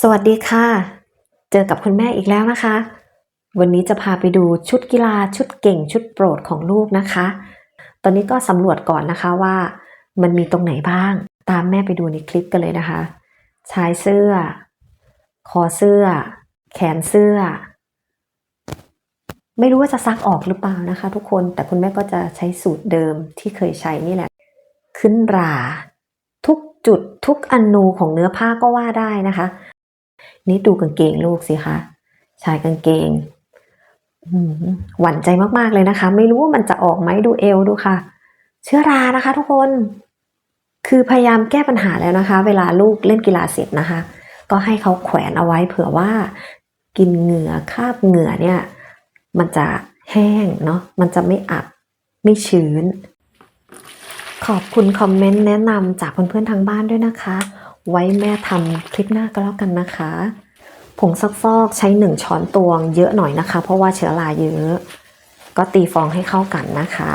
สวัสดีค่ะ เจอกับคุณแม่อีกแล้วนะคะ วันนี้จะพาไปดูชุดกีฬาชุดเก่งชุดโปรดของลูกนะคะ ตอนนี้ก็สำรวจก่อนนะคะว่า มันมีตรงไหนบ้าง ตามแม่ไปดูในคลิปกันเลยนะคะ ชายเสื้อ คอเสื้อ แขนเสื้อ ไม่รู้ว่าจะซักออกหรือเปล่านะคะ ทุกคน แต่คุณแม่ก็จะใช้สูตรเดิมที่เคยใช้นี่แหละ ขึ้นรา ทุกจุดทุกอนูของเนื้อผ้าก็ว่าได้นะคะ นี่ดูกางเกงลูกสิคะชายกางเกงหวั่นใจมากๆเลยนะคะ ไม่รู้ว่ามันจะออกไหมดูเอวดูค่ะ เชื้อรานะคะ ทุกคน คือพยายามแก้ปัญหาแล้วนะคะ เวลาลูกเล่นกีฬาเสร็จนะคะ ก็ให้เขาแขวนเอาไว้ เผื่อว่า กินเหงื่อคาบเหงื่อเนี่ย มันจะแห้งเนาะมันจะไม่อับไม่ชื้น ขอบคุณคอมเมนต์แนะนำจากเพื่อนๆทางบ้านด้วยนะคะ ไว้แม่ทำคลิปหน้าก็แล้วกันนะคะ ผงซักฟอกใช้หนึ่งช้อนตวงเยอะหน่อยนะคะ เพราะว่าเชื้อราเยอะ ก็ตีฟองให้เข้ากันนะคะ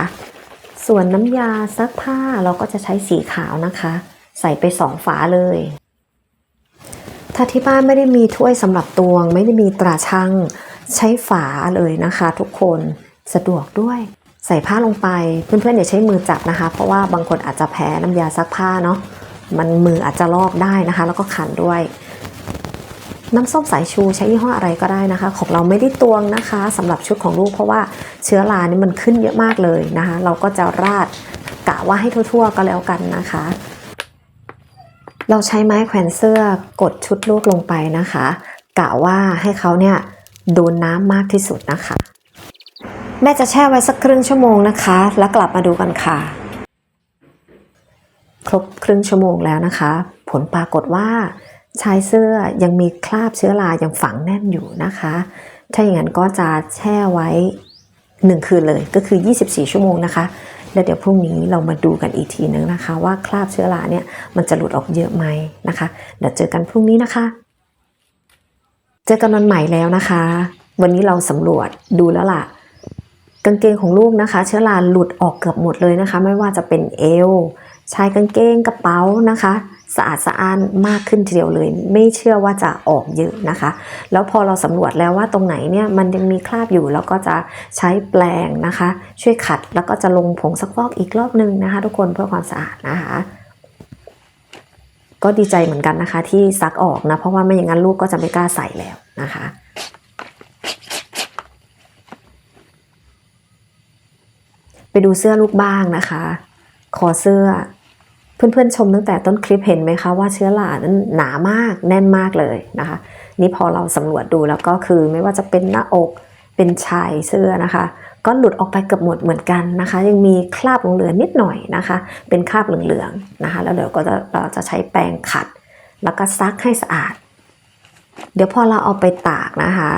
ส่วนน้ำยาซักผ้าเราก็จะใช้สีขาวนะคะ ใส่ไปสองฝาเลย ถ้าที่บ้านไม่ได้มีถ้วยสำหรับตวง ไม่ได้มีตราช่างใช้ฝาเลยนะคะ ทุกคนสะดวกด้วยใส่ผ้าลงไปเพื่อนๆอย่าใช้มือจับนะคะ เพราะว่าบางคนอาจจะแพ้น้ำยาซักผ้าเนาะ มันมืออาจจะลอกได้นะคะ แล้วก็ขันด้วย น้ำส้มสายชูใช้ยี่ห้ออะไรก็ได้นะคะ ของเราไม่ได้ตวงนะคะสำหรับชุดของลูกเพราะว่าเชื้อรานี่มันขึ้นเยอะมากเลยนะคะ เราก็จะราดกะว่าให้ทั่ว ๆ ก็แล้วกันนะคะ เราใช้ไม้แขวนเสื้อกดชุดลูกลงไปนะคะ กะว่าให้เขาเนี่ยโดนน้ำมากที่สุดนะคะ แม่จะแช่ไว้สักครึ่งชั่วโมงนะคะ แล้วกลับมาดูกันค่ะ ครบครึ่งชั่วโมงแล้วนะคะ ผลปรากฏว่าชายเสื้อยังมีคราบเชื้อรายังฝังแน่นอยู่นะคะ ถ้าอย่างนั้นก็จะแช่ไว้ 1 คืนเลยก็คือ 24 ชั่วโมงนะคะแล้วเดี๋ยวพรุ่งนี้เรามาดูกันอีกทีนึงนะคะ ว่าคราบเชื้อราเนี่ยมันจะหลุดออกเยอะไหมนะคะ เดี๋ยวเจอกันพรุ่งนี้นะคะ เจอกันวันใหม่แล้วนะคะ วันนี้เราสำรวจดูแล้วล่ะ กางเกงของลูกนะคะ เชื้อราหลุดออกเกือบหมดเลยนะคะ ไม่ว่าจะเป็นเอว ชายกางเกงกระเป๋านะคะสะอาดสะอ้านมากขึ้นทีเดียวเลย ไม่เชื่อว่าจะออกเยอะนะคะ แล้วพอเราสำรวจแล้วว่าตรงไหนเนี่ยมันยังมีคราบอยู่แล้วก็จะใช้แปรงนะคะ ช่วยขัดแล้วก็จะลงผงซักฟอกอีกรอบนึงนะคะ ทุกคนเพื่อความสะอาดนะคะก็ดีใจเหมือนกันนะคะ ที่ซักออกนะ เพราะว่าไม่อย่างนั้นลูกก็จะไม่กล้าใส่แล้วนะคะไปดูเสื้อลูกบ้างนะคะ คอเสื้อ เพื่อนๆชมตั้งแต่ต้นคลิปเห็นไหมคะว่าเชื้อรานั้นหนามากแน่นมากเลยนะคะ นี่พอเราสำรวจดูแล้วก็คือไม่ว่าจะเป็นหน้าอกเป็นชายเสื้อนะคะ ก็หลุดออกไปเกือบหมดเหมือนกันนะคะ ยังมีคราบเหลืองๆนิดหน่อยนะคะ เป็นคราบเหลืองๆนะคะ แล้วเดี๋ยวก็จะเราจะใช้แปรงขัด แล้วก็ซักให้สะอาด เดี๋ยวพอเราเอาไปตากนะคะ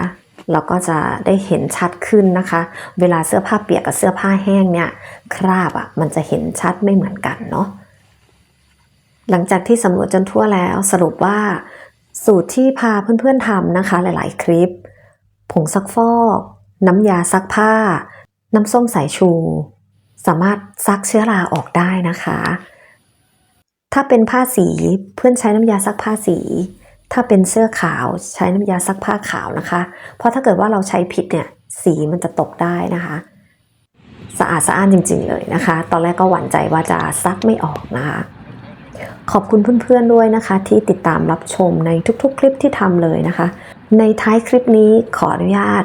เราก็จะได้เห็นชัดขึ้นนะคะ เวลาเสื้อผ้าเปียกกับเสื้อผ้าแห้งเนี่ย คราบอะมันจะเห็นชัดไม่เหมือนกันเนาะ หลังจากที่สำรวจจนทั่วแล้วสรุปว่า สูตรที่พาเพื่อนๆทำนะคะหลาย ๆ คลิป ผงซักฟอก น้ำยาซักผ้า น้ำส้มสายชู สามารถซักเชื้อราออกได้นะคะ ถ้าเป็นผ้าสีเพื่อนใช้น้ำยาซักผ้าสี ถ้าเป็นเสื้อขาวใช้น้ำยาซักผ้าขาวนะคะ เพราะถ้าเกิดว่าเราใช้ผิดเนี่ยสีมันจะตกได้นะคะสะอาดสะอ้านจริง ๆ เลยนะคะ ตอนแรกก็หวั่นใจว่าจะซักไม่ออกนะคะ ขอบคุณเพื่อนๆด้วยนะคะ ที่ติดตามรับชมในทุกๆ คลิปที่ทำเลยนะคะ ในท้ายคลิปนี้ขออนุญาต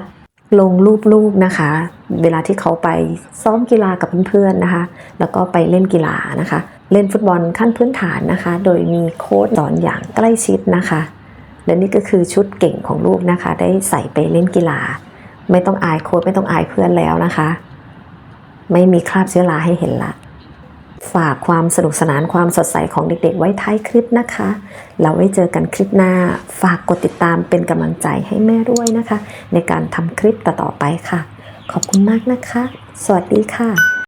ลงรูปลูกนะคะ เวลาที่เขาไปซ้อมกีฬากับเพื่อนๆนะคะ แล้วก็ไปเล่นกีฬานะคะ เล่นฟุตบอลขั้นพื้นฐานนะคะ โดยมีโค้ชสอนอย่างใกล้ชิดนะคะ และนี่ก็คือชุดเก่งของลูกนะคะ ได้ใส่ไปเล่นกีฬา ไม่ต้องอายโค้ชไม่ต้องอายเพื่อนแล้วนะคะ ไม่มีคราบเชื้อราให้เห็นละ ฝากความสนุกสนานความสดใสของเด็กๆ ไว้ท้ายคลิปนะคะ เราไว้เจอกันคลิปหน้า ฝากกดติดตามเป็นกำลังใจให้แม่ด้วยนะคะ ในการทำคลิปต่อๆไปค่ะ ขอบคุณมากนะคะ สวัสดีค่ะ